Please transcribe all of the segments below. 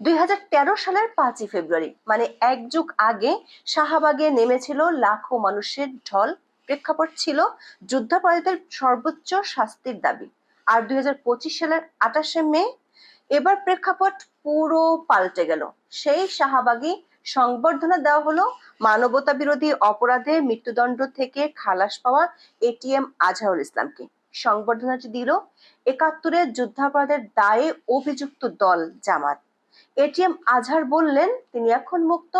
দুই হাজার তেরো সালের পাঁচই ফেব্রুয়ারি মানে এক যুগ আগে শাহবাগে নেমেছিল লাখো মানুষের ঢল। প্রেক্ষাপট ছিল যুদ্ধাপরাধীদের সর্বোচ্চ শাস্তির দাবি। আর দুই হাজার পঁচিশ সালের আঠাশে মে, এবার প্রেক্ষাপট পুরো পাল্টে গেল। সেই শাহবাগী সংবর্ধনা দেওয়া হলো মানবতা বিরোধী অপরাধে মৃত্যুদণ্ড থেকে খালাস পাওয়া এটিএম আজহারুল ইসলামকে। সংবর্ধনাটি দিল একাত্তরের যুদ্ধাপরাধের দায়ে অভিযুক্ত দল জামাত। এটিএম আজহার বললেন, তিনি এখন মুক্ত,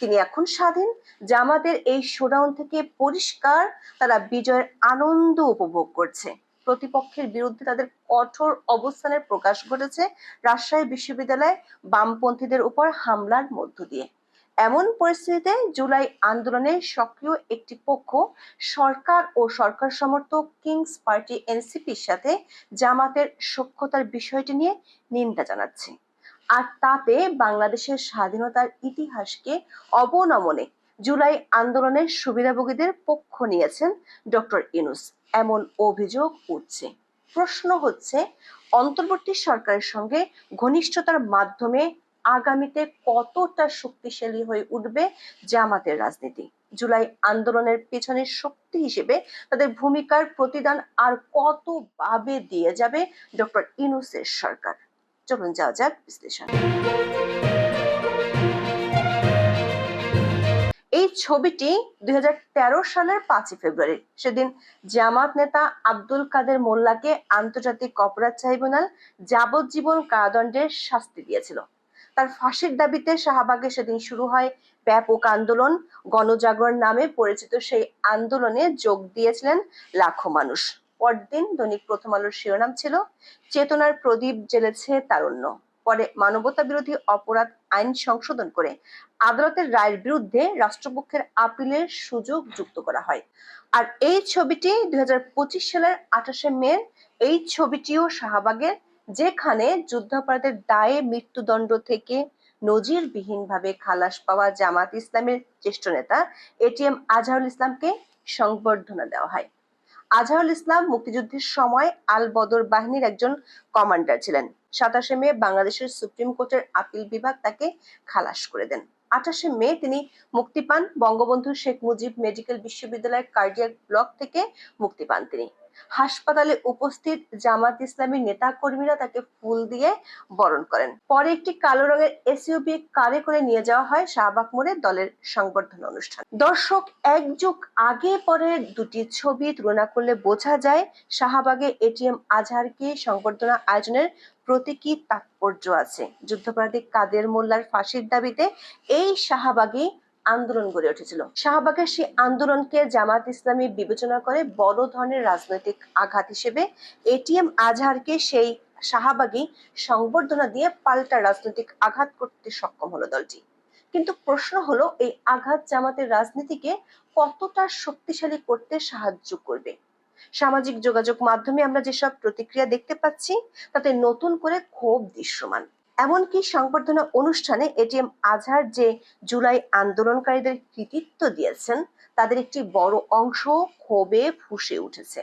তিনি এখন স্বাধীন। জামাতের এই শোডাউন থেকে পরিষ্কার তারা বিজয়ের আনন্দ উপভোগ করছে। প্রতিপক্ষের বিরুদ্ধে তাদের কঠোর অবস্থানের প্রকাশ ঘটেছে রাজশাহী বিশ্ববিদ্যালয়ে বামপন্থীদের উপর হামলার মধ্য দিয়ে। এমন পরিস্থিতিতে জুলাই আন্দোলনের সক্রিয় একটি পক্ষ সরকার ও সরকার সমর্থক কিংস পার্টি এনসিপির সাথে জামাতের সক্ষতার বিষয়টি নিয়ে নিন্দা জানাচ্ছে। আর তাতে বাংলাদেশের স্বাধীনতার ইতিহাসকে অবনমনে জুলাই আন্দোলনের সুবিধাভোগীদের পক্ষ নিয়েছেন ডক্টর ইনুস এমন অভিযোগ উঠছে। প্রশ্ন হচ্ছে, অন্তর্বর্তী সরকারের সঙ্গে ঘনিষ্ঠতার মাধ্যমে আগামীতে কতটা শক্তিশালী হয়ে উঠবে জামাতের রাজনীতি? জুলাই আন্দোলনের পেছনের শক্তি হিসেবে তাদের ভূমিকার প্রতিদান আর কত ভাবে দিয়ে যাবে ডক্টর ইনুসের সরকার? চলুন যাওয়া যাক বিশ্লেষণ। এই ছবিটি দুই সালের পাঁচই ফেব্রুয়ারি, সেদিন জামাত নেতা আব্দুল কাদের মোল্লাকে আন্তর্জাতিক অপরাধ ট্রাইব্যুনাল যাবজ্জীবন কারাদণ্ডের শাস্তি দিয়েছিল। তার ফাঁসির দাবিতে শাহবাগে সেদিন শুরু হয় ব্যাপক আন্দোলন। গণজাগরণ নামে পরিচিত সেই আন্দোলনে যোগ দিয়েছিলেন লাখো মানুষ। পরদিন দৈনিক প্রথম আলোর শিরোনাম ছিল, চেতনার প্রদীপ জ্বেলেছে তারুণ্য। পরে মানবতা বিরোধী অপরাধ আইন সংশোধন করে আদালতের রায়ের বিরুদ্ধে রাষ্ট্রপক্ষের আপিলের সুযোগ যুক্ত করা হয়। আর এই ছবিটি দুই হাজার পঁচিশ সালের আঠাশে মে এই ছবিটিও শাহবাগের, যেখানে যুদ্ধাপরাধের দায়ে মৃত্যুদণ্ড থেকে নজিরবিহীনভাবে খালাস পাওয়া জামাত ইসলামের জ্যেষ্ঠ নেতা এটিএম আজহারুল ইসলামকে সংবর্ধনা দেওয়া হয়। আজহারুল ইসলাম মুক্তিযুদ্ধের সময় আল বদর বাহিনীর একজন কমান্ডার ছিলেন। সাতাশে মে বাংলাদেশের সুপ্রিম কোর্টের আপিল বিভাগ তাকে খালাস করে দেন। আঠাশে মে তিনি মুক্তি পান। বঙ্গবন্ধু শেখ মুজিব মেডিকেল বিশ্ববিদ্যালয়ের কার্ডিয়াক ব্লক থেকে মুক্তি পান তিনি। হাসপাতালে উপস্থিত জামাত ইসলামী নেতা কর্মীরা তাকে ফুল দিয়ে বরণ করেন। পরে একটি কালো রঙের এসইউবি কারে করে নিয়ে যাওয়া হয় শাহবাগ মোড়ে দলের সংবর্ধনা অনুষ্ঠান। দর্শক, এক যুগ আগে পরে দুটি ছবি তুলনা করলে বোঝা যায় শাহবাগে এটিএম আজহারকে সংবর্ধনা আয়োজনের প্রতীকী তাৎপর্য আছে। যুদ্ধাপরাধী কাদের মোল্লার ফাঁসির দাবিতে এই শাহবাগে আন্দোলন গড়ে উঠেছিল। শাহবাগের সেই আন্দোলনকে জামাত ইসলামী বিবেচনা করে বড় ধরনের রাজনৈতিক আঘাত হিসেবে এটিএম আজহারকে সেই শাহবাগী সংবর্ধনা দিয়ে পাল্টা রাজনৈতিক আঘাত করতে সক্ষম হলো দলটি। কিন্তু প্রশ্ন হলো, এই আঘাত জামাতের রাজনীতিকে কতটা শক্তিশালী করতে সাহায্য করবে? সামাজিক যোগাযোগ মাধ্যমে আমরা যেসব প্রতিক্রিয়া দেখতে পাচ্ছি, তাতে নতুন করে ক্ষোভ দৃশ্যমান। এমনকি সংবর্ধনা অনুষ্ঠানে এটিএম আজহার যে জুলাই আন্দোলনকারীদের কৃতিত্ব দিয়েছেন, তাদের একটি বড় অংশ ক্ষোভে ফুসে উঠেছে।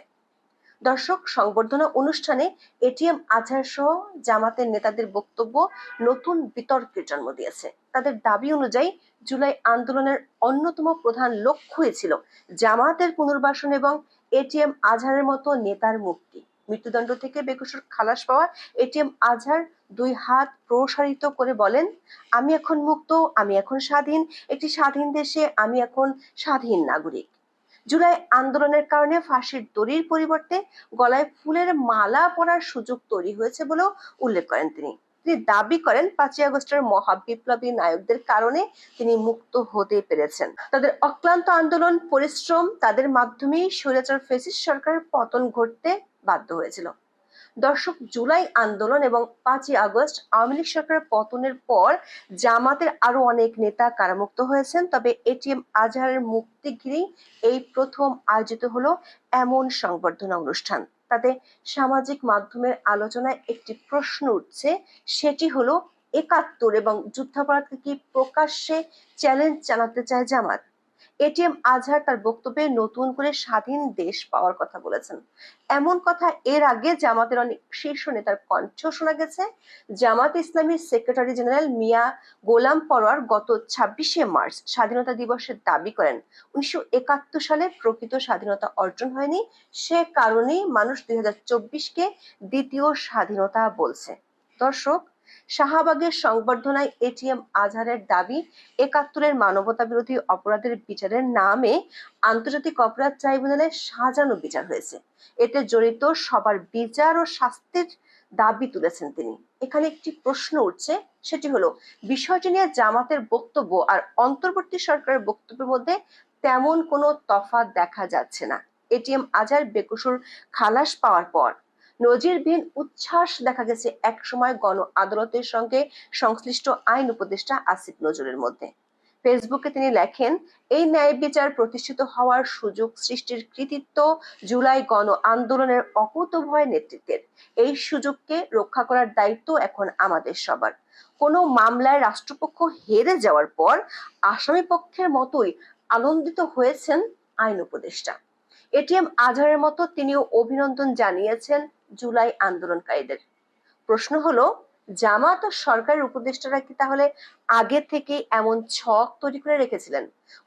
দর্শক, সংবর্ধনা অনুষ্ঠানে এটিএম আজহার সহ জামাতের নেতাদের বক্তব্য, নতুন বিতর্কের জন্ম দিয়েছে। তাদের দাবি অনুযায়ী জুলাই আন্দোলনের অন্যতম প্রধান লক্ষ্যই ছিল জামাতের পুনর্বাসন এবং এটিএম আজহারের মতো নেতার মুক্তি। মৃত্যুদণ্ড থেকে বেকসুর খালাস পাওয়া এটিএম আজহার দুই হাত প্রসারিত করে বলেন, আমি এখন মুক্ত, আমি এখন স্বাধীন, একটি স্বাধীন দেশে আমি এখন স্বাধীন নাগরিক। জুলাই আন্দোলনের কারণে ফাঁসির দড়ির পরিবর্তে গলায় ফুলের মালা পরার সুযোগ তৈরি হয়েছে বলেও উল্লেখ করেন তিনি। তিনি দাবি করেন, পাঁচই আগস্টের মহাবিপ্লবী নায়কদের কারণে তিনি মুক্ত হতে পেরেছেন। তাদের অক্লান্ত আন্দোলন, পরিশ্রম, তাদের মাধ্যমেই স্বৈরাচার ফেসিস সরকারের পতন ঘটতে বাধ্য হয়েছিল। দর্শক, জুলাই আন্দোলন এবং পাঁচই আগস্ট আওয়ামী লীগ সরকারের পতনের পর জামাতের আরও অনেক নেতা কারামুক্ত হয়েছেন, তবে এটিএম আজহারের মুক্তি ঘিরেই এই প্রথম আয়োজিত হলো এমন সংবর্ধনা অনুষ্ঠান। তাতে সামাজিক মাধ্যমের আলোচনায় একটি প্রশ্ন উঠছে, সেটি হলো, একাত্তর এবং যুদ্ধাপরাধকে কি প্রকাশ্যে চ্যালেঞ্জ জানাতে চায় জামাত? এটিএম আজহার তার বক্তব্যে নতুন করে স্বাধীন দেশ পাওয়ার কথা বলেছেন। এমন কথা এর আগে জামাতের অনেক শীর্ষ নেতার কণ্ঠ শোনা গেছে। জামাত ইসলামীর সেক্রেটারি জেনারেল মিয়া গোলাম পরোয়ার গত ছাব্বিশে মার্চ স্বাধীনতা দিবসের দাবি করেন, উনিশশো একাত্তর সালে প্রকৃত স্বাধীনতা অর্জন হয়নি, সে কারণেই মানুষ দুই চব্বিশকে দ্বিতীয় স্বাধীনতা বলছে। দর্শক শাহবাগের সংবর্ধনায় এটিএম আজহারের দাবি, একাত্তরের মানবতা বিরোধী অপরাধের বিচারের নামে আন্তর্জাতিক অপরাধ ট্রাইব্যুনালে সাজানো বিচার হয়েছে। এতে জড়িত সবার বিচার ও শাস্তির দাবি তুলেছেন তিনি। এখানে একটি প্রশ্ন উঠছে, সেটি হলো, বিষয়টি নিয়ে জামাতের বক্তব্য আর অন্তর্বর্তী সরকারের বক্তব্যের মধ্যে তেমন কোনো তফাৎ দেখা যাচ্ছে না। এটিএম আজহার বেকসুর খালাস পাওয়ার পর নজিরবিহীন উচ্ছ্বাস দেখা গেছে একসময় গণ আদালতের সঙ্গে সংশ্লিষ্ট আইন উপদেষ্টা আসিফ নজরুলের মধ্যে। ফেসবুকে তিনি লেখেন, এই ন্যায় বিচার প্রতিষ্ঠিত হওয়ার সুযোগ সৃষ্টির কৃতিত্ব জুলাই গণ আন্দোলনের অকুতভয় নেতৃত্বের। এই সুযোগকে রক্ষা করার দায়িত্ব এখন আমাদের সবার। কোনো মামলায় রাষ্ট্রপক্ষ হেরে যাওয়ার পর আসামি পক্ষের মতোই আনন্দিত হয়েছেন আইন উপদেষ্টা। এটিএম আজহারের মতো তিনিও অভিনন্দন জানিয়েছেন জুলাই আন্দোলনকারীদের। প্রশ্ন হলো, জামাত ও সরকারের উপদেষ্টারা কি তাহলে আগে থেকে এমন ছক তৈরি করে রেখেছিলেন?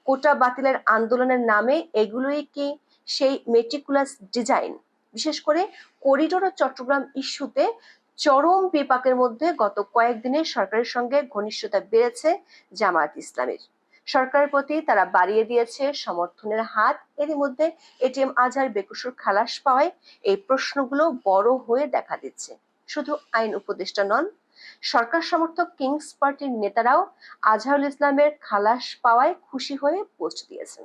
কোটা বাতিলের আন্দোলনের নামে এগুলোই কি সেই মেটিকুলাস ডিজাইন বিশেষ করে করিডোর ও চট্টগ্রাম ইস্যুতে চরম বিপাকের মধ্যে গত কয়েকদিনে সরকারের সঙ্গে ঘনিষ্ঠতা বেড়েছে জামায়াত ইসলামীর। সরকারের প্রতি তারা বাড়িয়ে দিয়েছে সমর্থনের হাত। এরই মধ্যে এটিএম আজহার বেকসুর খালাস পাওয়ায় এই প্রশ্নগুলো বড় হয়ে দেখা দিচ্ছে। শুধু আইন উপদেষ্টা নন, সরকার সমর্থক কিংস পার্টির নেতারাও আজহারুল ইসলামের খালাস পাওয়ায় খুশি হয়ে পোস্ট দিয়েছেন।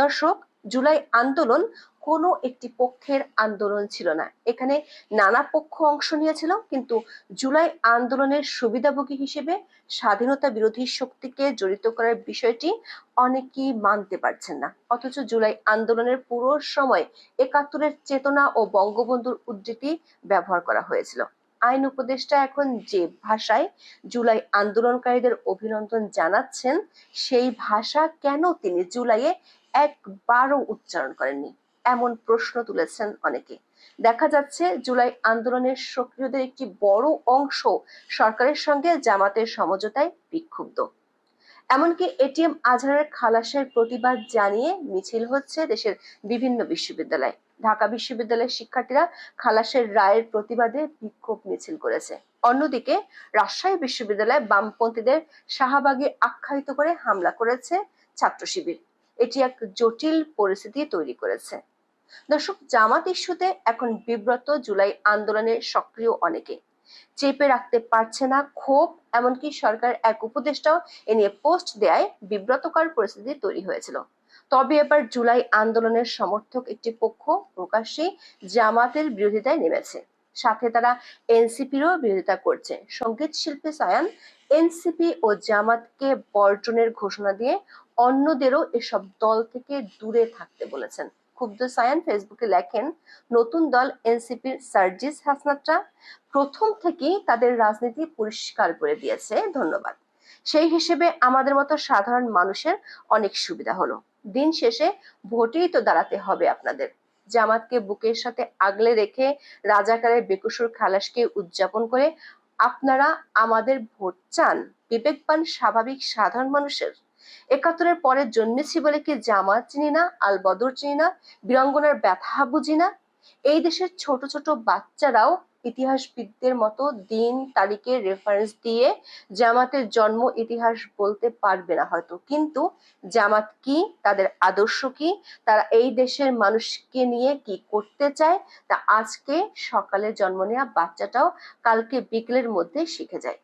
দর্শক, জুলাই আন্দোলন কোনো একটি পক্ষের আন্দোলন ছিল না। এখানে নানা পক্ষ অংশ নিয়েছিল, কিন্তু জুলাই আন্দোলনের সুবিধাভোগী হিসেবে স্বাধীনতা বিরোধী শক্তিকে জড়িত করার বিষয়টি অনেকেই মানতে পারছেন না। অথচ জুলাই আন্দোলনের পুরো সময় একাত্তরের চেতনা ও বঙ্গবন্ধুর উদ্ধৃতি ব্যবহার করা হয়েছিল। আইন উপদেষ্টা এখন যে ভাষায় জুলাই আন্দোলনকারীদের অভিনন্দন জানাচ্ছেন, সেই ভাষা কেন তিনি জুলাইয়ে একবারও উচ্চারণ করেননি। এমন প্রশ্ন তুলেছেন অনেকে। দেখা যাচ্ছে, জুলাই আন্দোলনের সক্রিয়দের একটি বড় অংশ সরকারের সঙ্গে জামাতের সমঝোতায় বিক্ষুব্ধ। এমনকি এটিএম আজহারের খালাসের প্রতিবাদ জানিয়ে মিছিল হচ্ছে দেশের বিভিন্ন বিশ্ববিদ্যালয়। ঢাকা বিশ্ববিদ্যালয়ের শিক্ষার্থীরা খালাসের রায়ের প্রতিবাদে বিক্ষোভ মিছিল করেছে। অন্যদিকে, রাজশাহী বিশ্ববিদ্যালয়ে বামপন্থীদের শাহবাগে আখ্যায়িত করে হামলা করেছে ছাত্র শিবির এটি এক জটিল পরিস্থিতি তৈরি করেছে। দর্শক, জামাত ইস্যুতে এখন বিব্রত জুলাই আন্দোলনের সক্রিয় অনেকে। চেপে রাখতে পারছে না ক্ষোভ, এমনকি সরকার এক উপদেষ্টাও এ নিয়ে পোস্ট দেয় বিব্রতকর পরিস্থিতি তৈরি হয়েছিল। তবে এবার জুলাই আন্দোলনের সমর্থক একটি পক্ষ প্রকাশ্যে জামাতের বিরোধিতায় নেমেছে। সাথে তারা এনসিপিরও বিরোধিতা করছে। সংগীত শিল্পী সায়ান, এনসিপি ও জামাতকে বর্জনের ঘোষণা দিয়ে অন্যদেরও এসব দল থেকে দূরে থাকতে বলেছেন। ক্ষুব্ধ সায়ান ফেসবুকে লেখেন, নতুন দল এনসিপির সার্জিস হাসনাত্রা প্রথম থেকেই তাদের রাজনীতি পরিষ্কার করে দিয়েছে। ধন্যবাদ। সেই হিসেবে আমাদের মতো সাধারণ মানুষের অনেক সুবিধা হলো। দিন শেষে ভোটেই তো দাঁড়াতে হবে আপনাদের। জামাতকে বুকের সাথে আগলে রেখে রাজাকারের বেকুসুর খালাসকে উদযাপন করে আপনারা আমাদের ভোট চান। বিবেকবান স্বাভাবিক সাধারণ মানুষের। একাত্তরের পরে জন্মেছি বলে কি জামাত চিনি না আল বদর চিনি না, বীরাঙ্গনার ব্যথা বুঝি না? এই দেশের ছোট ছোট বাচ্চারাও ইতিহাসবিদদের মতো দিন তারিখের রেফারেন্স দিয়ে জামাতের জন্ম ইতিহাস বলতে পারবে না হয়তো। কিন্তু জামাত কি, তাদের আদর্শ কি, তারা এই দেশের মানুষকে নিয়ে কি করতে চায়, তা আজকে সকালে জন্ম নেওয়া বাচ্চাটাও কালকে বিকেলের মধ্যে শিখে যায়।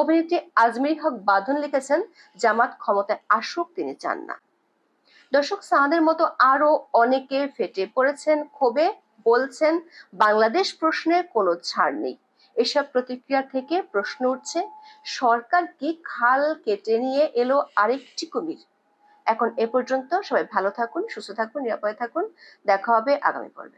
অভিনেত্রী আজমির হক বাঁধন লিখেছেন, জামাত ক্ষমতায় আসুক তিনি চান না। দর্শক সাহাদের মতো আরও অনেকে ফেটে পড়েছেন, ক্ষোভে বলছেন, বাংলাদেশ প্রশ্নে কোনো ছাড় নেই। এসব প্রতিক্রিয়া থেকে প্রশ্ন উঠছে, সরকার কি খাল কেটে নিয়ে এলো আরেকটি কুমির? এখন এ পর্যন্ত সবাই ভালো থাকুন, সুস্থ থাকুন, নিরাপদে থাকুন। দেখা হবে আগামী পর্বে।